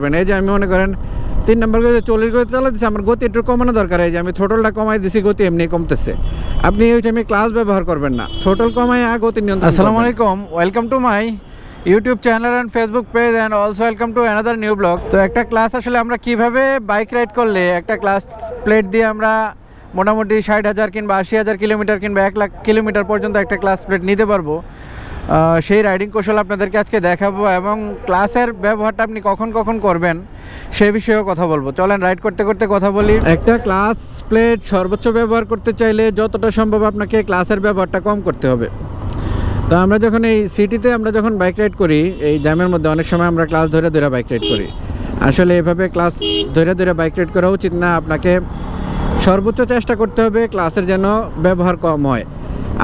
করবেন এই যে আমি মনে করেন তিন নম্বর গতি চল্লিশ গতি চালাতেছি আমার গতি একটু কমানো দরকার। এই যে আমি থ্রোটলটা কমাই দিছি, গতি এমনি কমতেছে। আপনি ওই টাইমে ক্লাস ব্যবহার করবেন না। থ্রোটল কমাই আর গতি নিয়ন্ত্রণ আসসালামু আলাইকুম। Welcome to my YouTube channel and Facebook page and also welcome to another new blog তো একটা ক্লাস আসলে আমরা কীভাবে বাইক রাইড করলে, একটা ক্লাস প্লেট দিয়ে আমরা মোটামুটি ষাট হাজার কিংবা আশি হাজার কিলোমিটার কিংবা এক লাখ কিলোমিটার পর্যন্ত একটা ক্লাস প্লেট নিতে পারব সেই রাইডিং কৌশল আপনাদেরকে আজকে দেখাবো এবং ক্লাসের ব্যবহারটা আপনি কখন কখন করবেন সে বিষয়েও কথা বলব। চলেন, রাইড করতে করতে কথা বলি। একটা ক্লাস প্লেট সর্বোচ্চ ব্যবহার করতে চাইলে যতটা সম্ভব আপনাকে ক্লাসের ব্যবহারটা কম করতে হবে। তো আমরা যখন এই সিটিতে আমরা যখন বাইক রাইড করি, এই জ্যামের মধ্যে অনেক সময় আমরা ক্লাস ধরে ধরে বাইক রাইড করি। আসলে এভাবে ক্লাস ধরে ধরে বাইক রাইড করা উচিত না, আপনাকে সর্বোচ্চ চেষ্টা করতে হবে ক্লাসের যেন ব্যবহার কম হয়।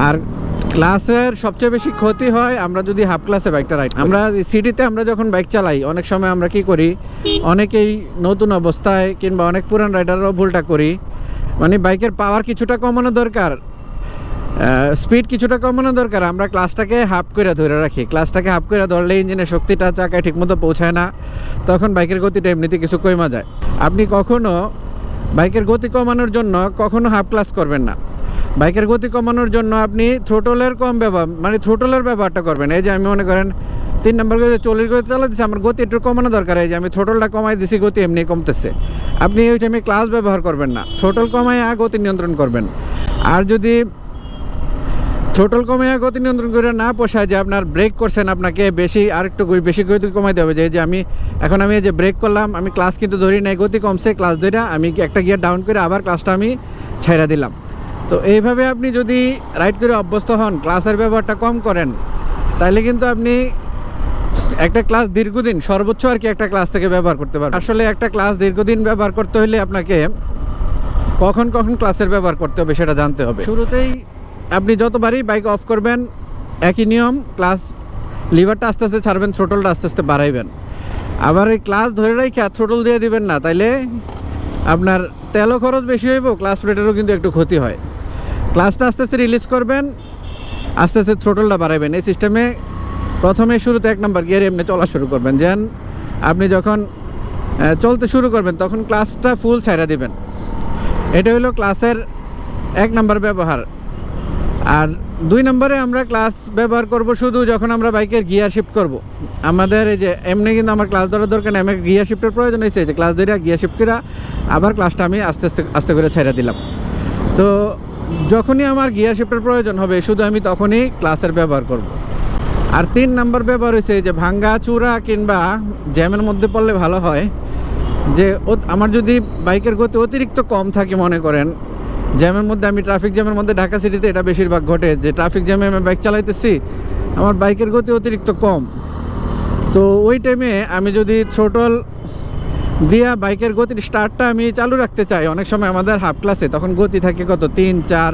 আর ক্লাসের সবচেয়ে বেশি ক্ষতি হয় আমরা যদি হাফ ক্লাসে বাইকটা রাইড আমরা সিটিতে আমরা যখন বাইক চালাই, অনেক সময় আমরা কি করি, অনেকেই নতুন অবস্থায় কিংবা অনেক পুরান রাইডাররাও ভুলটা করি। মানে বাইকের পাওয়ার কিছুটা কমানো দরকার স্পিড কিছুটা কমানো দরকার। আমরা ক্লাসটাকে হাফ করে ধরে রাখি। ক্লাসটাকে হাফ করে ধরলে ইঞ্জিনের শক্তিটা চাকায় ঠিকমতো পৌঁছায় না, তখন বাইকের গতিটা এমনিতে কিছু কমা যায়। আপনি কখনো বাইকের গতি কমানোর জন্য কখনো হাফ ক্লাস করবেন না। বাইকের গতি কমানোর জন্য আপনি থ্রোটলের কম ব্যবহার মানে থ্রোটলের ব্যবহারটা করবেন। এই যে আমি মনে করেন তিন নম্বর গতি চল্লিশ গতি চালাতেছি আমার গতি একটু কমানো দরকার। এই যে আমি থ্রোটলটা কমাই দিছি, গতি এমনি কমতেছে। আপনি ওই টাইমে ক্লাস ব্যবহার করবেন না। থ্রোটল কমায় গতি নিয়ন্ত্রণ করবেন। আর যদি থ্রোটল কমে গতি নিয়ন্ত্রণ করে না পোষায় যে আপনার ব্রেক করছেন আপনাকে বেশি আর একটু বেশি গতি কমাইতে হবে। যে যে আমি এখন আমি এই যে ব্রেক করলাম, আমি ক্লাস কিন্তু ধরি নাই, গতি কমছে ক্লাস ধরে আমি একটা গিয়ার ডাউন করে আবার ক্লাসটা আমি ছেড়ে দিলাম। তো এইভাবে আপনি যদি রাইড করে অভ্যস্ত হন, ক্লাসের ব্যবহারটা কম করেন তাহলে কিন্তু আপনি একটা ক্লাস দীর্ঘদিন, সর্বোচ্চ আর কি একটা ক্লাস থেকে ব্যবহার করতে পারবেন। আসলে একটা ক্লাস দীর্ঘদিন ব্যবহার করতে হলে আপনাকে কখন কখন ক্লাসের ব্যবহার করতে হবে সেটা জানতে হবে। শুরুতেই আপনি যতবারই বাইক অফ করবেন, একই নিয়ম, ক্লাস লিভারটা আস্তে আস্তে ছাড়বেন, থ্রোটলটা আস্তে আস্তে বাড়াইবেন। আবার এই ক্লাস ধরে রাখে থ্রোটল দিয়ে দিবেন না, তাইলে আপনার তেলও খরচ বেশি হইব, ক্লাস প্লেটেরও কিন্তু একটু ক্ষতি হয়। ক্লাসটা আস্তে আস্তে রিলিজ করবেন, আস্তে আস্তে থ্রোটলটা বাড়াইবেন। এই সিস্টেমে প্রথমে শুরুতে এক নম্বর গিয়ারে এমনি চলা শুরু করবেন। যেন আপনি যখন চলতে শুরু করবেন, তখন ক্লাসটা ফুল ছাইড়া দিবেন। এটা হলো ক্লাসের এক নম্বর ব্যবহার। আর দুই নম্বরে আমরা ক্লাস ব্যবহার করব শুধু যখন আমরা বাইকের গিয়ার শিফট করব। আমাদের এই যে, এমনি কিন্তু আমার ক্লাস ধরার দরকার নেই, আমার গিয়ার শিফটের প্রয়োজন হয়েছে। যে ক্লাস ধরে গিয়ার শিফট করে আবার ক্লাসটা আমি আস্তে আস্তে আস্তে করে ছেড়ে দিলাম। তো যখনই আমার গিয়ার শিফটের প্রয়োজন হবে, শুধু আমি তখনই ক্লাসের ব্যবহার করব। আর তিন নাম্বার ব্যবহার হয়েছে যে ভাঙ্গা, চূড়া কিংবা জ্যামের মধ্যে পড়লে ভালো হয়। যে আমার যদি বাইকের গতি অতিরিক্ত কম থাকে মনে করেন, জ্যামের মধ্যে আমি ট্রাফিক জ্যামের মধ্যে ঢাকা সিটিতে এটা বেশিরভাগ ঘটে। যে ট্রাফিক জ্যামে আমি বাইক চালাইতেছি, আমার বাইকের গতি অতিরিক্ত কম। তো ওই টাইমে আমি যদি থ্রোটল দিয়া বাইকের গতির স্টার্টটা আমি চালু রাখতে চাই। অনেক সময় আমাদের হাফ ক্লাসে তখন গতি থাকে কত? তিন, চার,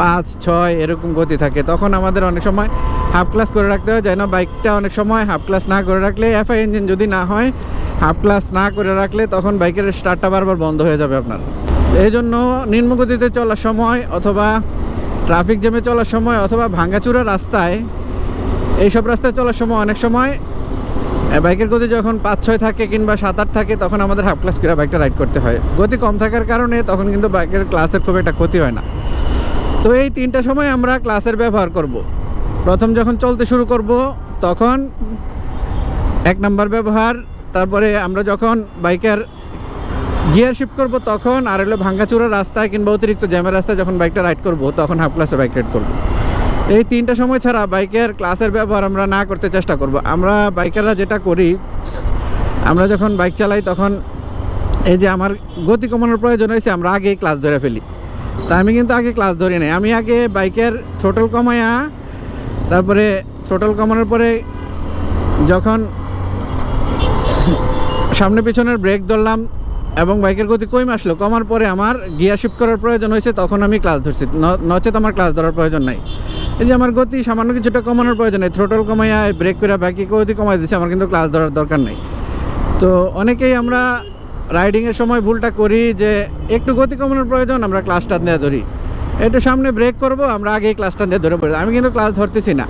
পাঁচ, ছয়, এরকম গতি থাকে। তখন আমাদের অনেক সময় হাফ ক্লাস করে রাখতে হয়, যেন বাইকটা অনেক সময় হাফ ক্লাস না করে রাখলে এফআই ইঞ্জিন যদি না হয় হাফ ক্লাস না করে রাখলে তখন বাইকের স্টার্টটা বারবার বন্ধ হয়ে যাবে আপনার। এই জন্য নিম্ন গতিতে চলার সময় অথবা ট্রাফিক জ্যামে চলার সময় অথবা ভাঙ্গাচুরা রাস্তায়, এইসব রাস্তায় চলার সময় অনেক সময় বাইকের গতি যখন পাঁচ ছয় থাকে কিংবা সাত আট থাকে, তখন আমাদের হাফ ক্লাস করে বাইকটা রাইড করতে হয়। গতি কম থাকার কারণে তখন কিন্তু বাইকের ক্লাসের খুব একটা ক্ষতি হয় না। তো এই তিনটা সময় আমরা ক্লাসের ব্যবহার করব। প্রথম যখন চলতে শুরু করব, তখন এক নাম্বার ব্যবহার, তারপরে আমরা যখন বাইকের গিয়ার শিফট করব, তখন আর হলো ভাঙ্গাচুরা রাস্তায় কিংবা অতিরিক্ত জ্যামের রাস্তায় যখন বাইকটা রাইড করব, তখন হাফ ক্লাসে বাইক রাইড করব। এই তিনটা সময় ছাড়া বাইকের ক্লাসের ব্যবহার আমরা না করতে চেষ্টা করব। আমরা বাইকাররা যেটা করি, আমরা যখন বাইক চালাই তখন এই যে আমার গতি কমানোর প্রয়োজন হয়েছে, আমরা আগেই ক্লাস ধরে ফেলি। তা আমি কিন্তু আগে ক্লাস ধরি নাই। আমি আগে বাইকের থ্রোটল কমায়া, তারপরে থ্রোটল কমানোর পরে যখন সামনে পিছনের ব্রেক ধরলাম এবং বাইকের গতি কমে আসলো, কমার পরে আমার গিয়ার শিফট করার প্রয়োজন হয়েছে, তখন আমি ক্লাস ধরছি। নচেত আমার ক্লাস ধরার প্রয়োজন নাই। এই যে আমার গতি, সামান্য কিছুটা কমানোর প্রয়োজন নেই। থ্রোটল কমাইয়া ব্রেক করে বাকি গতি কমাই দিচ্ছে আমার কিন্তু ক্লাস ধরার দরকার নেই। তো অনেকেই আমরা রাইডিংয়ের সময় ভুলটা করি যে একটু গতি কমানোর প্রয়োজন, আমরা ক্লাসটা নিয়ে ধরি। একটু সামনে ব্রেক করব, আমরা আগেই ক্লাসটা নিয়ে ধরে পড়ি। আমি কিন্তু ক্লাস ধরতেছি না।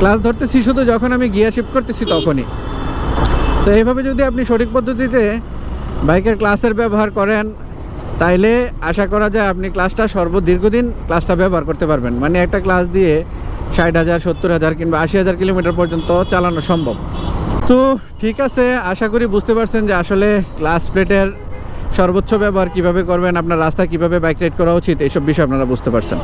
ক্লাস ধরতেছি শুধু যখন আমি গিয়ার শিফট করতেছি তখনই। তো এইভাবে যদি আপনি সঠিক পদ্ধতিতে বাইকের ক্লাসের ব্যবহার করেন তাইলে আশা করা যায় আপনি ক্লাসটা সর্ব দীর্ঘদিন ক্লাসটা ব্যবহার করতে পারবেন। মানে একটা ক্লাস দিয়ে ষাট হাজার, সত্তর হাজার কিংবা আশি হাজার কিলোমিটার পর্যন্ত চালানো সম্ভব। তো ঠিক আছে, আশা করি বুঝতে পারছেন যে আসলে ক্লাস প্লেটের সর্বোচ্চ ব্যবহার কীভাবে করবেন, আপনার রাস্তা কীভাবে বাইক রাইড করা উচিত, এইসব বিষয়ে আপনারা বুঝতে পারছেন।